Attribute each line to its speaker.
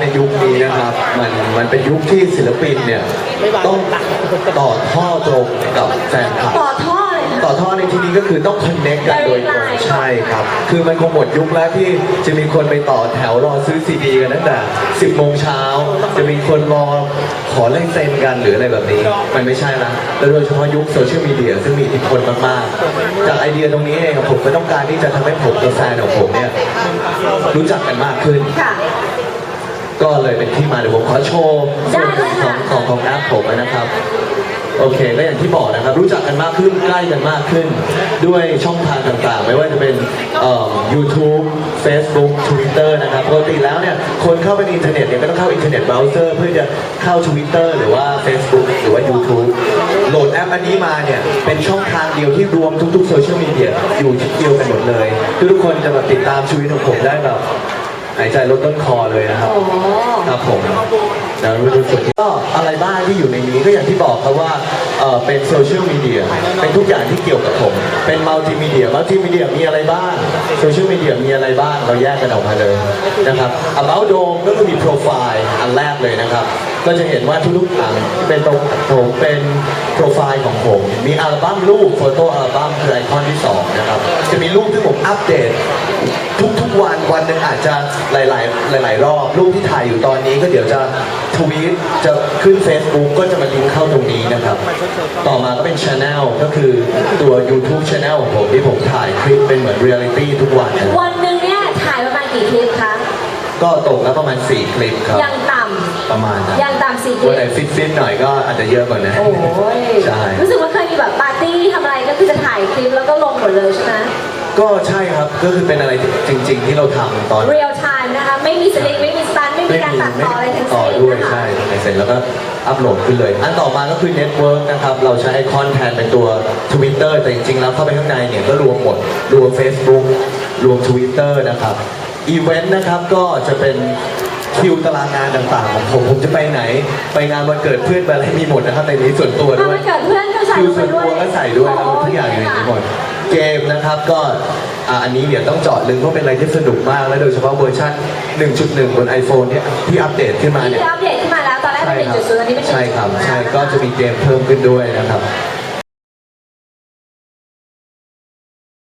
Speaker 1: ในยุคนี้นะครับมันมันเป็นยุคที่ศิลปินเนี่ยต้องต่อท่อตรงกับแฟนคลับ
Speaker 2: ต่อท่อเลยค่ะ
Speaker 1: ต่อท่อในที่นี้ก็คือต้องคอนเน c t กันโดยตรง
Speaker 2: Direct line
Speaker 1: ใช่ครับ คือมันคงหมดยุคแล้วที่จะมีคนไปต่อแถวรอซื้อซีดีกันตั้งแต่ 10โมงเช้าจะมีคนรอขอลายเซ็นกันหรืออะไรแบบนี้ มันไม่ใช่ละแล้วโดยเฉพาะยุคโซเชียลมีเดียซึ่งมีอิทธิพลมากๆ จากไอเดียตรงนี้เองครับผมก็ต้องการที่จะทำให้ผมกับแฟนของผมเนี่ยรู้จักกันมากขึ้น
Speaker 2: ค่ะ
Speaker 1: ก็เลยเป็นที่มาเดี๋ยวผมขอโชว์
Speaker 2: ได้
Speaker 1: ส่วน
Speaker 2: เลย
Speaker 1: ขอ
Speaker 2: ค่ะ
Speaker 1: งของของแอปผมนะครับโอเคก็อย่างที่บอกนะครับ รู้จักกันมากขึ้นใกล้กันมากขึ้น ด้วยช่องทางต่างๆ ไม่ว่าจะเป็นเอ่อ YouTube Facebook Twitter นะครับปกติแล้วเนี่ยคนเข้าไปในอินเทอร์เน็ตเนี่ยก็ต้องเข้าอินเทอร์เน็ตเบราว์เซอร์เพื่อจะเข้า Twitter หรือว่า Facebook หรือว่า YouTube โหลดแอปอันนี้มาเนี่ย เป็นช่องทางเดียวที่รวมทุกๆโซเชียลมีเดียอยู่ที่เดียวกันหมดเลยทุกๆคนจะแบบติดตามชีวิตของผมได้แบบหาย ใจลดต้นคอเลยนะครับ
Speaker 2: โอ้
Speaker 1: ครับผมแล้วรู้สึกก็อะไรบ้างที่อยู่ในนี้ก็อย่างที่บอกครับว่าเอ่อเป็นโซเชียลมีเดียเป็นทุกอย่างที่เกี่ยวกับผม เป็นมัลติมีเดียมัลติมีเดียมีอะไรบ้างโซเชียลมีเดียมีอะไรบ้างเราแยกกันออกมาเลยนะครับ about dome ก็คือมีโปรไฟล์อันแรกเลยนะครับ ก็จะเห็นว่าทุกๆอันเป็นตรงผมเป็นโปรไฟล์ของผม มีอัลบั้มรูปโฟโต้อัลบั้มคือไอคอนที่สองนะครับ จะมีรูปที่ผมอัปเดต ทุกๆวันวันหนึ่งอาจจะหลายๆ หลาย ๆ รอบ รูปที่ถ่ายอยู่ตอนนี้ก็เดี๋ยวจะทวีตจะขึ้น Facebook ก็จะมาลิงก์เข้าตรงนี้นะครับ ต่อมาก็เป็น Channel ก็คือตัว YouTube Channel ของผมที่ผมถ่ายคลิปเป็นเหมือนเรียลิตี้ทุกวันนะครับ
Speaker 2: วันหนึ่งเนี่ยถ่ายประมาณกี่คลิปคะ
Speaker 1: ก็ตกแล้วประมาณ 4 คลิปครับ
Speaker 2: ยังต่
Speaker 1: ประมาณนั้นำ
Speaker 2: ยังต่ำสี่คลิ
Speaker 1: วัน
Speaker 2: ป
Speaker 1: ไหนฟิตๆหน่อยก็อาจจะเยอะกว่านั้น
Speaker 2: โอ้ย
Speaker 1: ใช่
Speaker 2: รู้สึกว่าเคยมีแบบปาร์ตี้ทำอะไรก็คือจะถ่ายคลิปแล้วก็ลงหมดเลยใช่ไหม
Speaker 1: ก็ใช่ครับก็คือเป็นอะไรที่จริง ๆ ที่เราทำตอน
Speaker 2: เรียลไทม์นะคะ ไม่มีสลิปไม่มีสตันไม่มีการตัดต่ออะไรทั้ง
Speaker 1: ต่อ
Speaker 2: สิ้น
Speaker 1: ด้วย
Speaker 2: นะคะ
Speaker 1: ใช่เสร็จแล้วก็อัพโหลดขึ้นเลย อันต่อมาก็คือเน็ตเวิร์กนะครับ เราใช้ไอคอนแทนเป็นตัว Twitter แต่จริงๆ แล้วเข้าไปข้างในเนี่ยก็รวมหมด รวม Facebook รวม Twitter นะครับ อีเวนต์นะครับก็จะเป็นคิวตารางงานต่างๆของผมผมจะไปไหน ไปงานวันเกิดเพื่อนไปอะไรมีหมดนะครับในนี้ส่วนตัว
Speaker 2: ถ้า
Speaker 1: ด้วย
Speaker 2: วันเกิดเพื่อนก็ใส่
Speaker 1: คิว
Speaker 2: ลงไป
Speaker 1: ส่วน
Speaker 2: ด้ว
Speaker 1: ตั
Speaker 2: ยว
Speaker 1: ก็ใส่ด้วยครับทุกอย่างอยู่ในนี้หมดเกมนะครับก็อ่าอันนี้เดี๋ยวต้องเจาะลึกเพราะเป็นอะไรที่สนุกมาก และโดยเฉพาะเวอร์ชัน1.1 บน iPhone เนี่ยที่อัปเดตขึ้นมา
Speaker 2: นี่
Speaker 1: เนี่ย
Speaker 2: คืออัปเดตขึ้นมาแล้ว ตอนแรกเป็นหนึ่งจุดศูนย์ตอนนี้เป็น
Speaker 1: ใช่ครับ ใช่ ก็จะมีเกมเพิ่มขึ้นด้วยนะครับ